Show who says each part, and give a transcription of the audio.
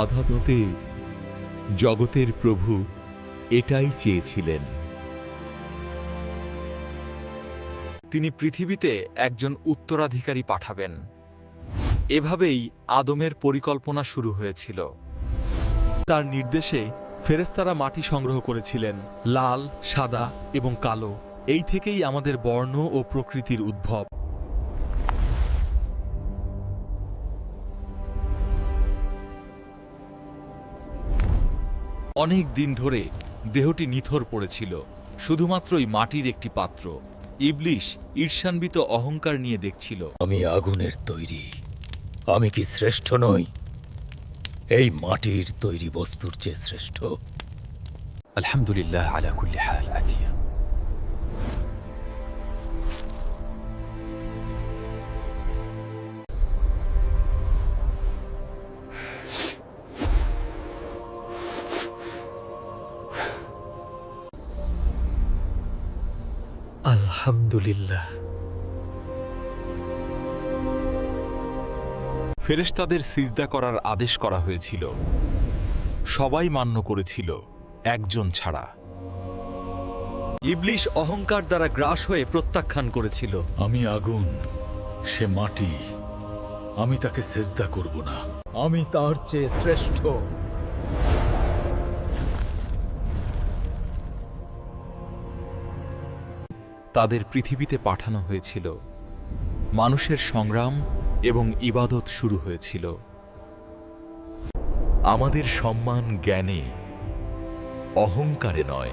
Speaker 1: আধাততে জগতের প্রভু এটাই চেয়েছিলেন।
Speaker 2: তিনি পৃথিবীতে একজন উত্তরাধিকারী পাঠাবেন। এভাবেই আদমের পরিকল্পনা শুরু হয়েছিল।
Speaker 3: তার নির্দেশে ফেরেস্তারা মাটি সংগ্রহ করেছিলেন, লাল, সাদা এবং কালো। এই থেকেই আমাদের বর্ণ ও প্রকৃতির উদ্ভব।
Speaker 2: অনেক দিন ধরে দেহটি নিথর পড়েছিল শুধুমাত্রই মাটির একটি পাত্র। ইবলিশ ঈর্ষান্বিত অহংকার নিয়ে দেখছিল।
Speaker 4: আমি আগুনের তৈরি। আমি কি শ্রেষ্ঠ নই? এই মাটির তৈরি বস্তুর চেয়ে শ্রেষ্ঠ। আলহামদুলিল্লাহ আলা কুল্লি হাল আতিয়া আলহামদুলিল্লাহ।
Speaker 3: ফেরেশতাদের সিজদা করার আদেশ করা হয়েছিল। সবাই মান্য করেছিল একজন ছাড়া।
Speaker 2: ইবলিশ অহংকার দ্বারা গ্রাস হয়ে প্রত্যাখ্যান করেছিল।
Speaker 4: আমি আগুন সে মাটি আমি তাকে সেজদা করব না। আমি তার চেয়ে শ্রেষ্ঠ।
Speaker 2: তাদের পৃথিবীতে পাঠানো হয়েছিল। মানুষের সংগ্রাম এবং ইবাদত শুরু হয়েছিল।
Speaker 1: আমাদের সম্মান জ্ঞানে, অহংকারে নয়।